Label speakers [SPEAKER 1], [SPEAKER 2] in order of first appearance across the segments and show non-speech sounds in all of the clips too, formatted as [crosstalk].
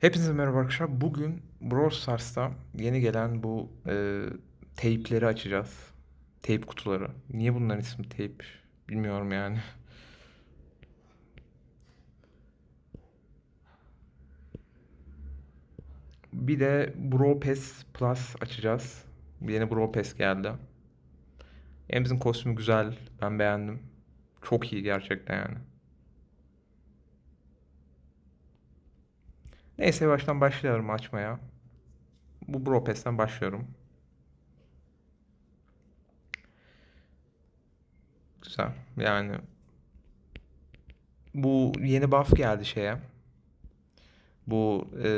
[SPEAKER 1] Hepinize merhaba arkadaşlar. Bugün Brawl Stars'ta yeni gelen bu e, teypleri açacağız. Teyp kutuları. Niye bunların ismi teyp bilmiyorum yani. Bir de Brawl Pass Plus açacağız. Yeni Brawl Pass geldi. Emzin kostümü güzel. Ben beğendim. Çok iyi gerçekten yani. Neyse yavaştan başlıyorum açmaya. Bu Brawl Pass'ten başlıyorum. Güzel. Yani bu yeni buff geldi şeye. Bu e,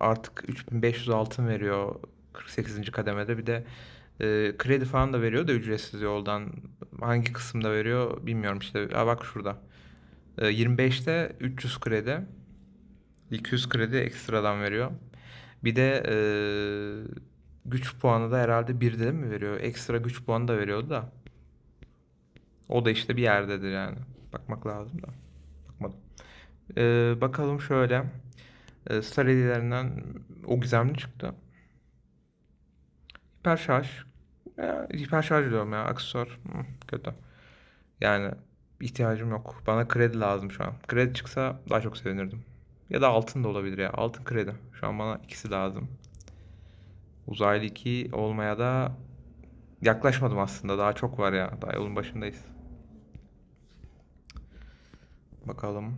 [SPEAKER 1] artık 3500 altın veriyor 48. kademede. Bir de e, kredi falan da veriyor da ücretsiz yoldan. Hangi kısımda veriyor bilmiyorum işte. Aa, bak şurada. E, 25'te 300 kredi. 200 kredi ekstradan veriyor. Bir de e, güç puanı da herhalde bir de mi veriyor? Ekstra güç puanı da veriyordu da. O da işte bir yerdedir yani. Bakmak lazım da. Bakmadım. E, bakalım şöyle. E, Star hediyelerinden o gizemli çıktı. Hiper şarj. Ya, hiper şarj diyorum ya. Aksesuar. Hı, kötü. Yani ihtiyacım yok. Bana kredi lazım şu an. Kredi çıksa daha çok sevinirdim. Ya da altın da olabilir ya. Altın kredi. Şu an bana ikisi lazım. Uzaylı 2 olmaya da yaklaşmadım aslında. Daha çok var ya. Daha yolun başındayız. Bakalım.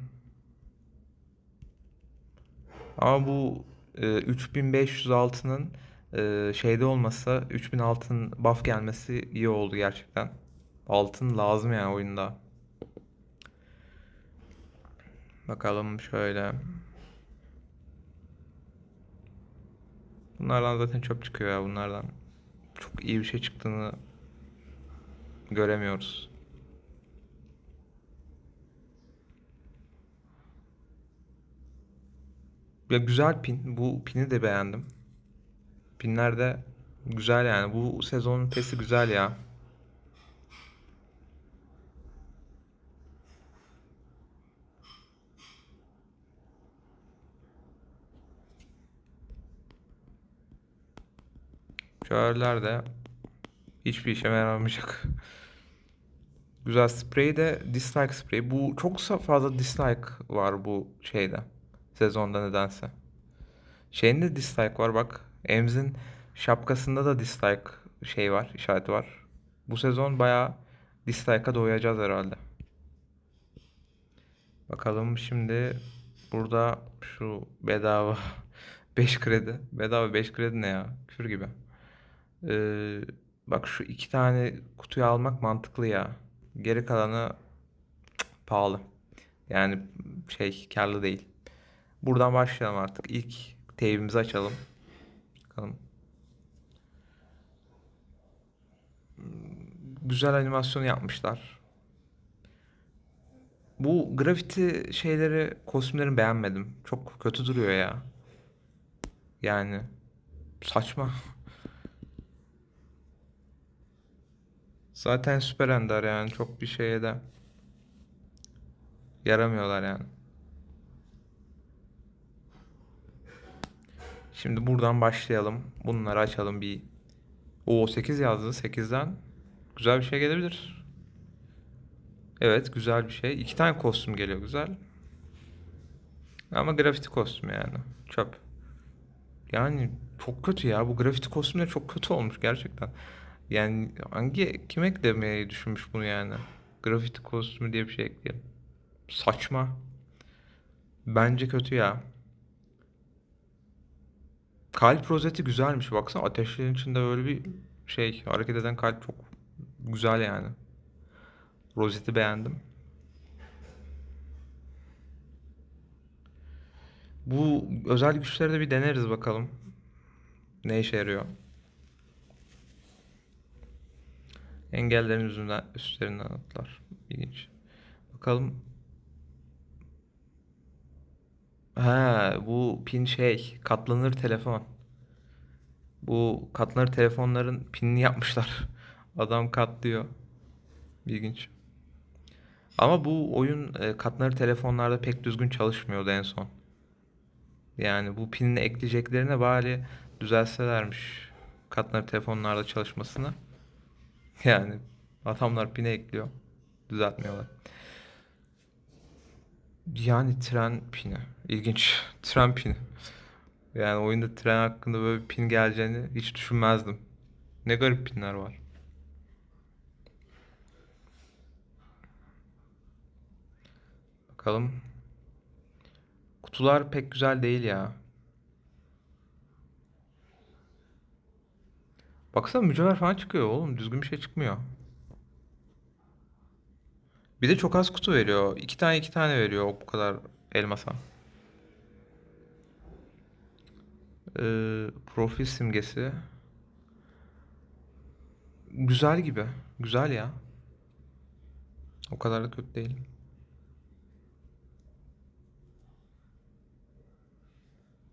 [SPEAKER 1] Ama bu e, 3500 altının e, şeyde olmasa 3000 altın buff gelmesi iyi oldu gerçekten. Altın lazım yani oyunda. Bakalım şöyle. Bunlardan zaten çöp çıkıyor ya bunlardan. Çok iyi bir şey çıktığını göremiyoruz. Ya güzel pin. Bu pini de beğendim. Pinler de güzel yani. Bu sezonun pesi güzel ya. Şöyle de hiçbir işe yaramayacak. [laughs] Güzel sprey de dislike sprey. Bu çok fazla dislike var bu şeyde. Sezonda nedense. Şeyinde dislike var bak. Emz'in şapkasında da dislike şey var, işareti var. Bu sezon bayağı dislike'a doyacağız herhalde. Bakalım şimdi burada şu bedava [laughs] 5 kredi. Bedava 5 kredi ne ya? Küfür gibi. Ee, bak şu iki tane kutuyu almak mantıklı ya. Geri kalanı cık, pahalı. Yani şey karlı değil. Buradan başlayalım artık. İlk teybimizi açalım. Bakalım. Güzel animasyon yapmışlar. Bu grafiti şeyleri, kostümlerini beğenmedim. Çok kötü duruyor ya. Yani saçma. Zaten süper ender yani çok bir şeye de yaramıyorlar yani. Şimdi buradan başlayalım. Bunları açalım bir. O 8 yazdı. 8'den güzel bir şey gelebilir. Evet güzel bir şey. İki tane kostüm geliyor güzel. Ama grafiti kostüm yani. Çöp. Yani çok kötü ya. Bu grafiti kostümler çok kötü olmuş gerçekten. Yani hangi kim eklemeyi düşünmüş bunu yani? Grafiti kostümü diye bir şey ekleyelim. Saçma. Bence kötü ya. Kalp rozeti güzelmiş. Baksana ateşlerin içinde böyle bir şey hareket eden kalp çok güzel yani. Rozeti beğendim. Bu özel güçleri de bir deneriz bakalım. Ne işe yarıyor? Engellerin yüzünden üstlerinden atlar. İlginç. Bakalım. Ha, bu pin şey katlanır telefon. Bu katlanır telefonların pinini yapmışlar. [laughs] Adam katlıyor. İlginç. Ama bu oyun e, katlanır telefonlarda pek düzgün çalışmıyordu en son. Yani bu pinini ekleyeceklerine bari düzelselermiş katlanıp telefonlarda çalışmasını. [laughs] Yani adamlar pine ekliyor. Düzeltmiyorlar. Yani tren pini. İlginç. Tren pini. Yani oyunda tren hakkında böyle bir pin geleceğini hiç düşünmezdim. Ne garip pinler var. Bakalım. Kutular pek güzel değil ya. Baksana mücevher falan çıkıyor oğlum. Düzgün bir şey çıkmıyor. Bir de çok az kutu veriyor. İki tane iki tane veriyor o bu kadar elmasa. Ee, profil simgesi. Güzel gibi. Güzel ya. O kadar da kötü değil.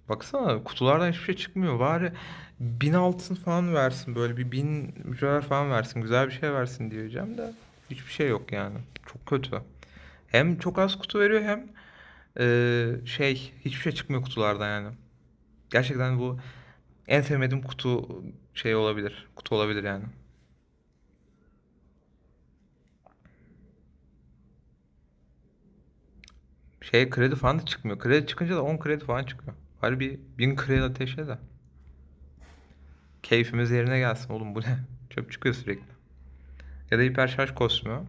[SPEAKER 1] Baksana kutulardan hiçbir şey çıkmıyor. Bari bin altın falan versin. Böyle bir bin mücevher falan versin. Güzel bir şey versin diyeceğim de. Hiçbir şey yok yani. Çok kötü. Hem çok az kutu veriyor hem eee, şey hiçbir şey çıkmıyor kutulardan yani. Gerçekten bu en sevmediğim kutu şey olabilir. Kutu olabilir yani. Şey kredi falan da çıkmıyor. Kredi çıkınca da 10 kredi falan çıkıyor. Bari bir 1000 kredi ateşle de. Keyfimiz yerine gelsin oğlum bu ne? Çöp çıkıyor sürekli. Ya da hiper şarj kostümü.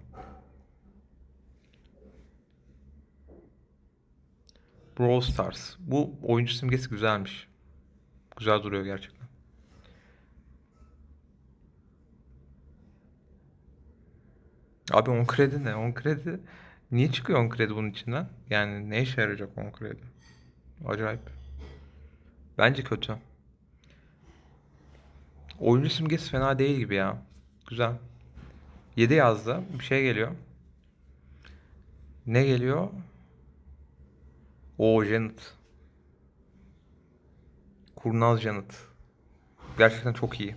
[SPEAKER 1] Brawl Stars. Bu oyuncu simgesi güzelmiş. Güzel duruyor gerçekten. Abi 10 kredi ne? 10 kredi niye çıkıyor 10 kredi bunun içinden? Yani ne işe yarayacak 10 kredi? Acayip. Bence kötü. Oyuncu simgesi fena değil gibi ya. Güzel. 7 yazdı. Bir şey geliyor. Ne geliyor? O Janet. Kurnaz Janet. Gerçekten çok iyi.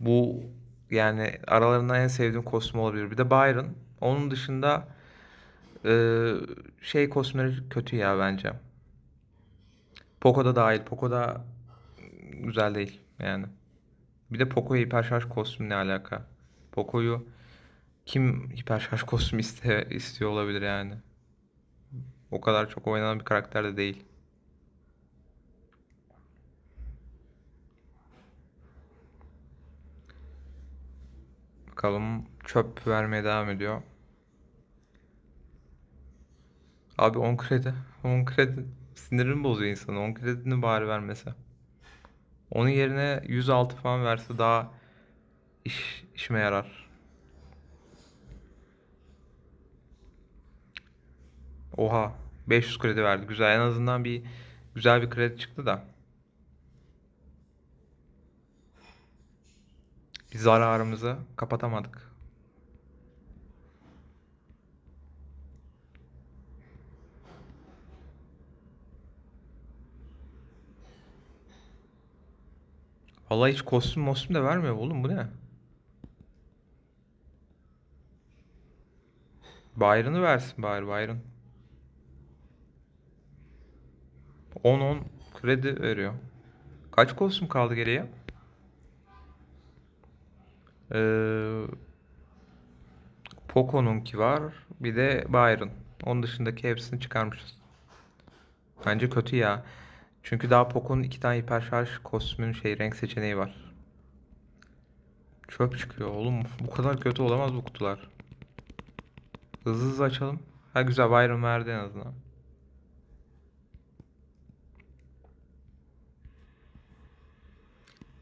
[SPEAKER 1] Bu yani aralarından en sevdiğim kostüm olabilir. Bir de Byron. Onun dışında şey kostümleri kötü ya bence. Poco da dahil. Poco da güzel değil yani. Bir de Poco'ya hiperşarj kostümü ne alaka? Poco'yu kim hiperşarj kostümü iste, istiyor olabilir yani. O kadar çok oynanan bir karakter de değil. Bakalım çöp vermeye devam ediyor. Abi 10 kredi. 10 kredi sinirim bozuyor insanı. 10 kredini bari vermese. Onun yerine 106 falan verse daha iş, işime yarar. Oha 500 kredi verdi. Güzel en azından bir güzel bir kredi çıktı da. Bir zararımızı kapatamadık. Vallahi hiç kostüm mostüm de vermiyor oğlum bu ne? Byron'ı versin bari Byron. 10-10 kredi veriyor. Kaç kostüm kaldı geriye? Ee, Poco'nunki var. Bir de Byron. Onun dışındaki hepsini çıkarmışız. Bence kötü ya. Çünkü daha Poco'nun iki tane hiperşarj kostümünün şey renk seçeneği var. Çöp çıkıyor oğlum. Bu kadar kötü olamaz bu kutular. Hızlı hızlı açalım. Ha güzel Byron verdi en azından.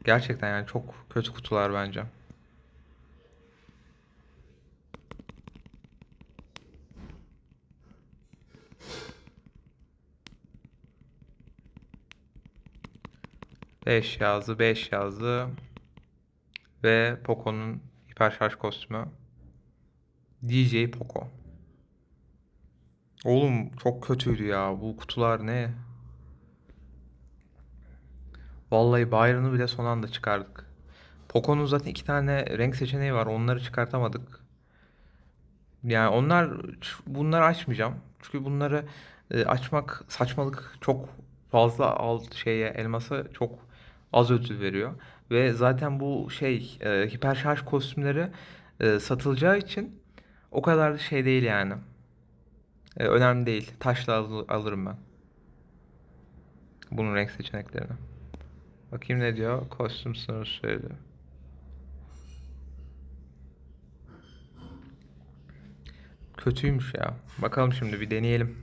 [SPEAKER 1] Gerçekten yani çok kötü kutular bence. Beş yazdı, 5 yazdı. Ve Poco'nun hiperşarj kostümü. DJ Poco. Oğlum çok kötüydü ya. Bu kutular ne? Vallahi Byron'ı bile son anda çıkardık. Poco'nun zaten iki tane renk seçeneği var. Onları çıkartamadık. Yani onlar bunları açmayacağım. Çünkü bunları e, açmak saçmalık çok fazla alt şeye elmasa çok az ödül veriyor. Ve zaten bu şey e, hiperşarj kostümleri e, satılacağı için o kadar da şey değil yani. E, önemli değil. Taşla al- alırım ben. Bunun renk seçeneklerini. Bakayım ne diyor? Kostüm sınırı söylüyor. Kötüymüş ya. Bakalım şimdi bir deneyelim.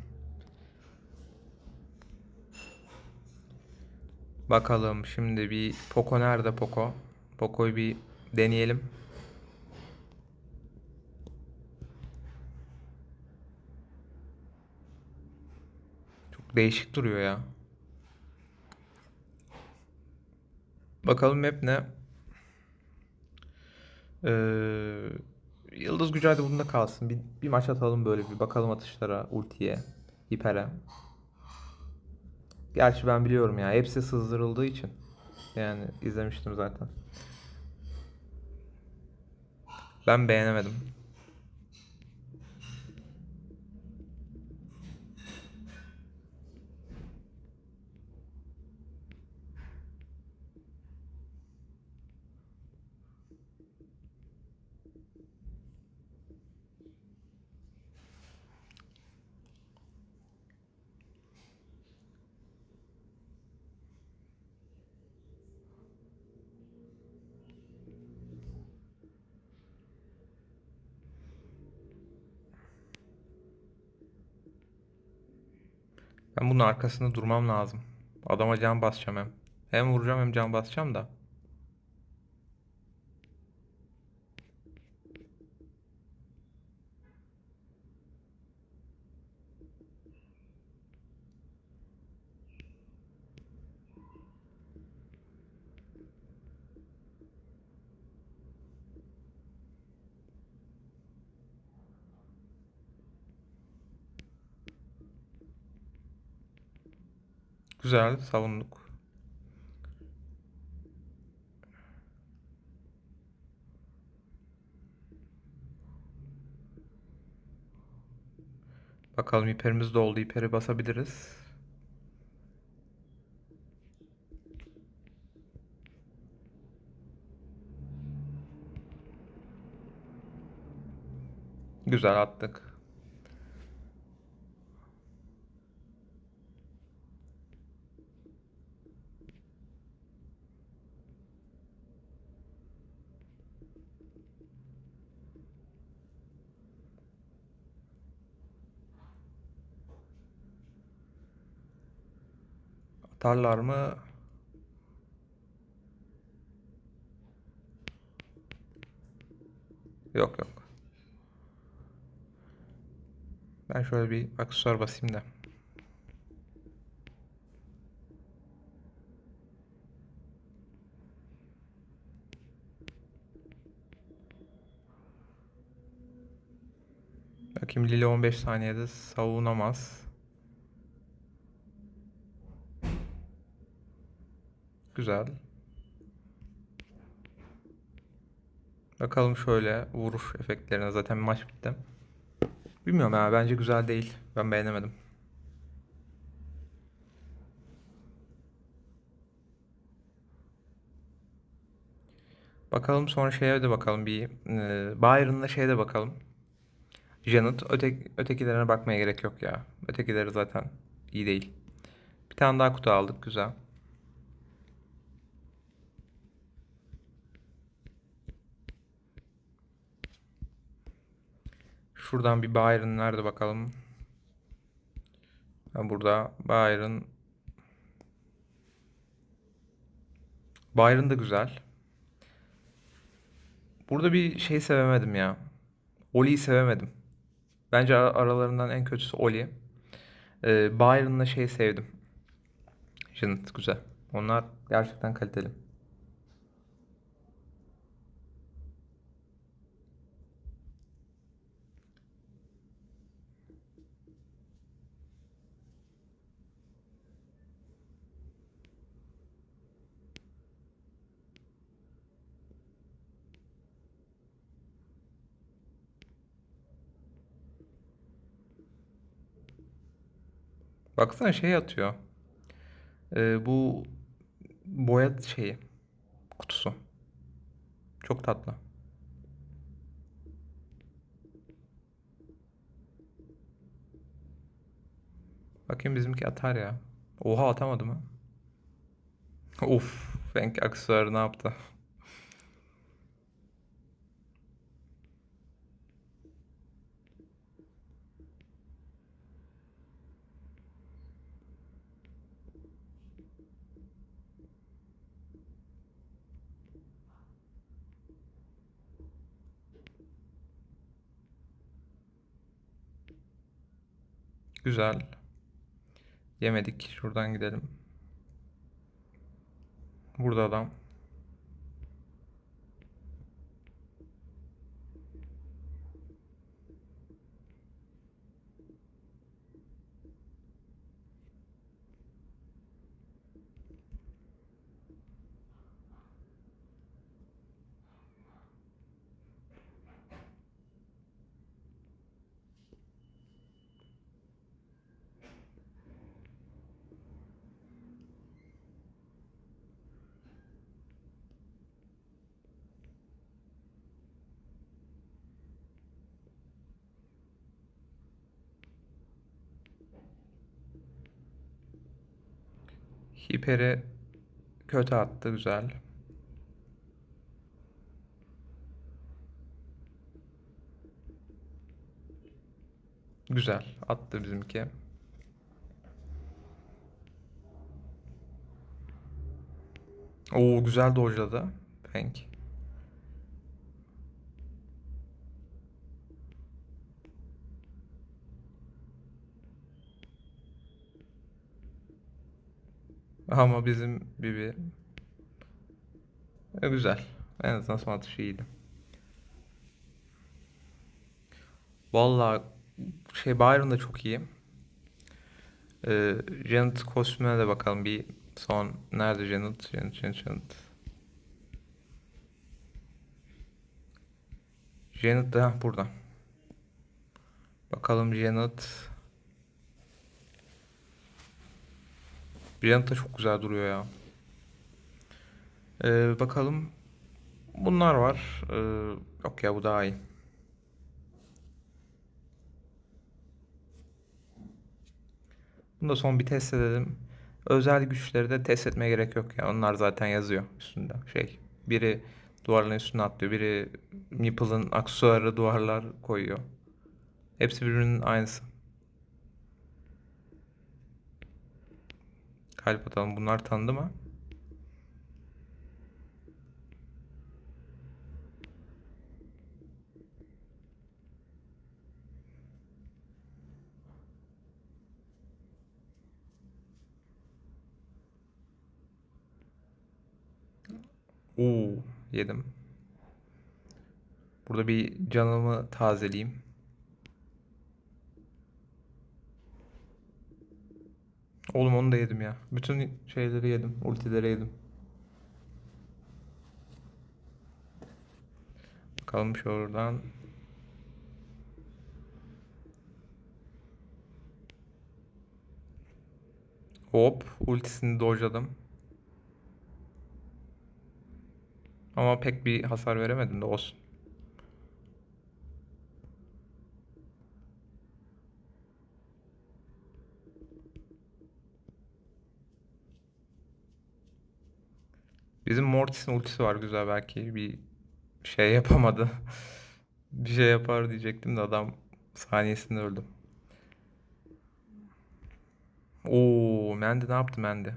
[SPEAKER 1] Bakalım şimdi bir Poco nerede Poco? Poco'yu bir deneyelim. Çok değişik duruyor ya. Bakalım map ne? Ee, Yıldız Gücü hadi bunda kalsın. Bir, bir maç atalım böyle bir bakalım atışlara, ultiye, hipere. Gerçi ben biliyorum ya. Hepsi sızdırıldığı için. Yani izlemiştim zaten. Ben beğenemedim. Ben bunun arkasında durmam lazım. Adama can basacağım hem. Hem vuracağım hem can basacağım da. Güzel savunduk. Bakalım hiperimiz doldu. Hiperi basabiliriz. Güzel attık. Atarlar mı? Yok yok. Ben şöyle bir aksesuar basayım da. Bakayım Lili 15 saniyede savunamaz. Güzel. Bakalım şöyle vuruş efektlerine zaten maç bitti. Bilmiyorum ya bence güzel değil. Ben beğenemedim. Bakalım sonra şeye de bakalım bir e, Byron'la şeye de bakalım. Janet öteki, ötekilerine bakmaya gerek yok ya. Ötekileri zaten iyi değil. Bir tane daha kutu aldık güzel. Şuradan bir Byron nerede bakalım. Ha, burada Byron. Byron da güzel. Burada bir şey sevemedim ya. Oli'yi sevemedim. Bence ara- aralarından en kötüsü Oli. Ee, Byron'la şey sevdim. Janet güzel. Onlar gerçekten kaliteli. Baksana şey atıyor. Ee, bu boya şeyi kutusu. Çok tatlı. Bakayım bizimki atar ya. Oha atamadı mı? Of, Fenk aksesuarı ne yaptı? Güzel. Yemedik. Şuradan gidelim. Burada adam. Hiper'i kötü attı. Güzel. Güzel. Attı bizimki. Oo güzel dojladı. Fenk. Ama bizim Bibi e, güzel. En azından son atışı iyiydi. Vallahi şey Byron da çok iyi. Ee, Janet kostümüne de bakalım bir son. Nerede Janet? Janet, Janet, Janet. Janet heh, burada. Bakalım Janet. Janet da çok güzel duruyor ya. Ee, bakalım. Bunlar var. Ee, yok ya bu daha iyi. Bunu da son bir test edelim. Özel güçleri de test etmeye gerek yok ya. Onlar zaten yazıyor üstünde. Şey, biri duvarların üstüne atlıyor. Biri Meeple'ın aksesuarı duvarlar koyuyor. Hepsi birbirinin aynısı. Kalp atalım. Bunlar tanıdı mı? Oo, yedim. Burada bir canımı tazeleyeyim. Oğlum onu da yedim ya. Bütün şeyleri yedim. Ultileri yedim. Bakalım şuradan. Hop. Ultisini dojladım. Ama pek bir hasar veremedim de olsun. Bizim Mortis'in ultisi var güzel belki bir şey yapamadı. [laughs] Bir şey yapar diyecektim de adam saniyesinde öldü. Oo, Mendy ne yaptı Mendy?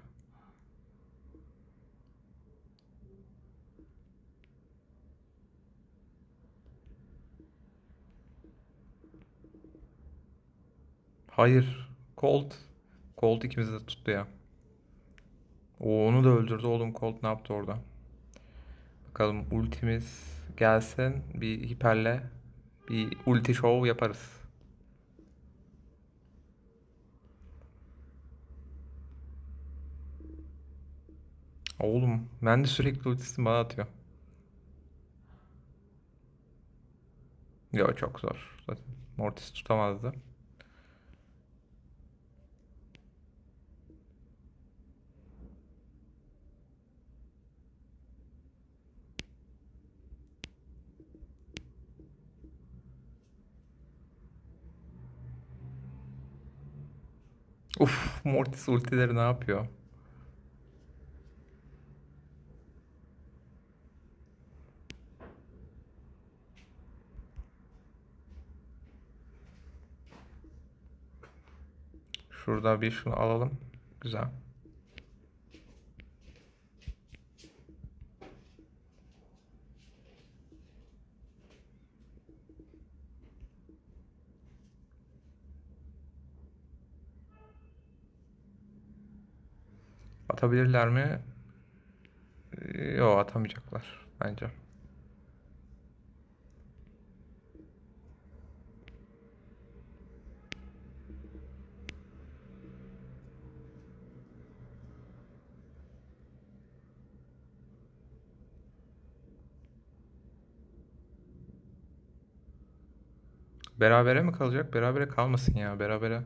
[SPEAKER 1] Hayır. Colt. Colt ikimizi de tuttu ya. Oo, onu da öldürdü oğlum. Colt ne yaptı orada? Bakalım ultimiz gelsin. Bir hiperle bir ulti show yaparız. Oğlum ben de sürekli ultisini bana atıyor. Yo çok zor. Zaten Mortis tutamazdı. Uf, Mortis ultileri ne yapıyor? Şurada bir şunu alalım. Güzel. Atabilirler mi? Yok atamayacaklar bence. Berabere mi kalacak? Berabere kalmasın ya. Berabere.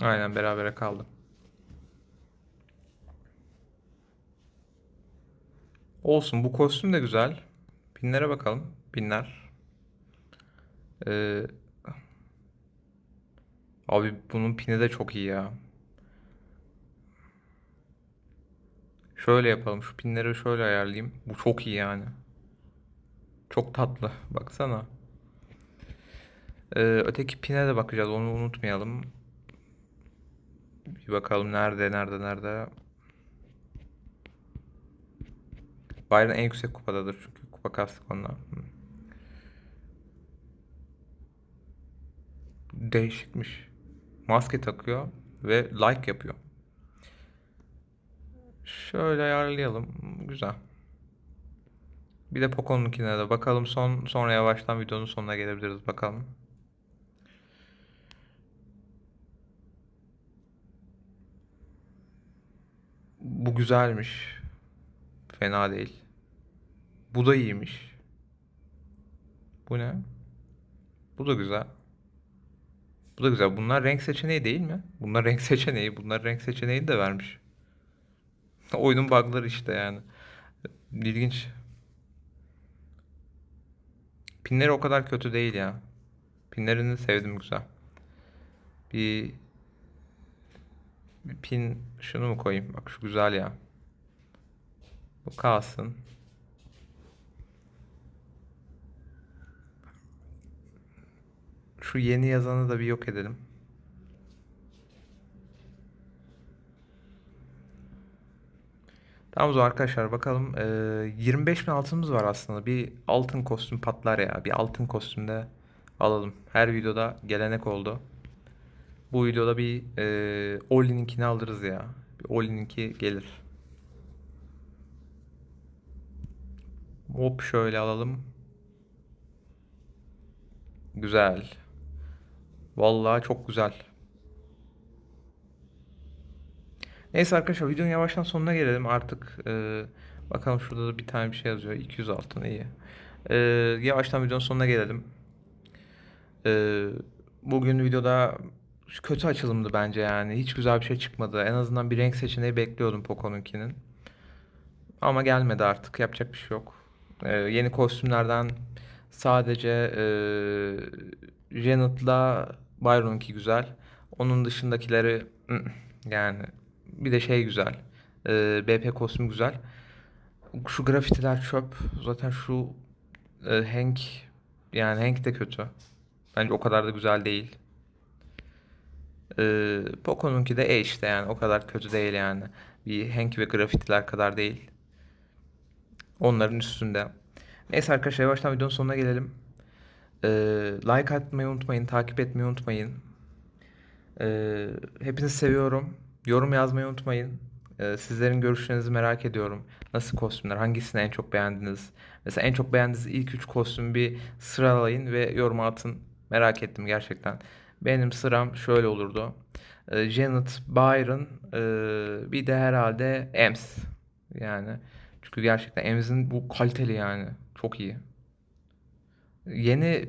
[SPEAKER 1] Aynen berabere kaldı. Olsun bu kostüm de güzel. Pinlere bakalım. Pinler. Ee, abi bunun pini de çok iyi ya. Şöyle yapalım. Şu pinleri şöyle ayarlayayım. Bu çok iyi yani. Çok tatlı. Baksana. Ee, öteki pine de bakacağız. Onu unutmayalım. Bir bakalım nerede, nerede, nerede. Byron en yüksek kupadadır çünkü kupa kastık onunla. Hı. Değişikmiş. Maske takıyor ve like yapıyor. Şöyle ayarlayalım. Güzel. Bir de Poco'nunkine de bakalım son sonra yavaştan videonun sonuna gelebiliriz bakalım. Bu güzelmiş. Fena değil. Bu da iyiymiş. Bu ne? Bu da güzel. Bu da güzel. Bunlar renk seçeneği değil mi? Bunlar renk [laughs] seçeneği. Bunlar renk seçeneği de vermiş. [laughs] Oyunun bug'ları işte yani. İlginç. Pinleri o kadar kötü değil ya. Pinlerini sevdim güzel. Bir, bir pin şunu mu koyayım? Bak şu güzel ya. Bu kalsın. Şu yeni yazanı da bir yok edelim. Tamam o arkadaşlar bakalım. Ee, 25 bin altınımız var aslında. Bir altın kostüm patlar ya. Bir altın kostümde alalım. Her videoda gelenek oldu. Bu videoda bir e, Oli'ninkini alırız ya. Bir Oli'ninki gelir. Hop şöyle alalım. Güzel. Vallahi çok güzel. Neyse arkadaşlar videonun yavaştan sonuna gelelim artık. E, bakalım şurada da bir tane bir şey yazıyor. 200 altın iyi. E, yavaştan videonun sonuna gelelim. E, bugün videoda kötü açılımdı bence yani. Hiç güzel bir şey çıkmadı. En azından bir renk seçeneği bekliyordum Poco'nunkinin. Ama gelmedi artık. Yapacak bir şey yok. E, yeni kostümlerden sadece e, Janet'la Byron'unki güzel. Onun dışındakileri yani bir de şey güzel. Ee, BP kostüm güzel. Şu grafitiler çöp. Zaten şu e, Hank yani Hank de kötü. Bence o kadar da güzel değil. Ee, Poco'nunki de E işte yani o kadar kötü değil yani. Bir Hank ve grafitiler kadar değil. Onların üstünde. Neyse arkadaşlar yavaştan videonun sonuna gelelim. Ee, like atmayı unutmayın, takip etmeyi unutmayın. Ee, hepinizi seviyorum. Yorum yazmayı unutmayın. Ee, sizlerin görüşlerinizi merak ediyorum. Nasıl kostümler? Hangisini en çok beğendiniz? Mesela en çok beğendiğiniz ilk üç kostümü bir sıralayın ve yorum atın. Merak ettim gerçekten. Benim sıram şöyle olurdu. E, Janet Byron e, bir de herhalde Ems. Yani çünkü gerçekten Ems'in bu kaliteli yani. Çok iyi. Yeni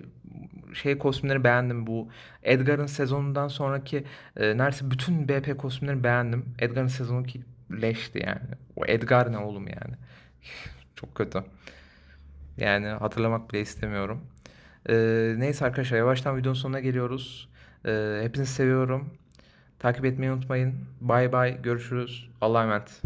[SPEAKER 1] şey kostümleri beğendim bu. Edgar'ın sezonundan sonraki e, neredeyse bütün BP kostümleri beğendim. Edgar'ın sezonu ki leşti yani. O Edgar ne oğlum yani. [laughs] Çok kötü. Yani hatırlamak bile istemiyorum. E, neyse arkadaşlar yavaştan videonun sonuna geliyoruz. Ee, hepinizi seviyorum. Takip etmeyi unutmayın. Bay bay. Görüşürüz. Allah'a emanet.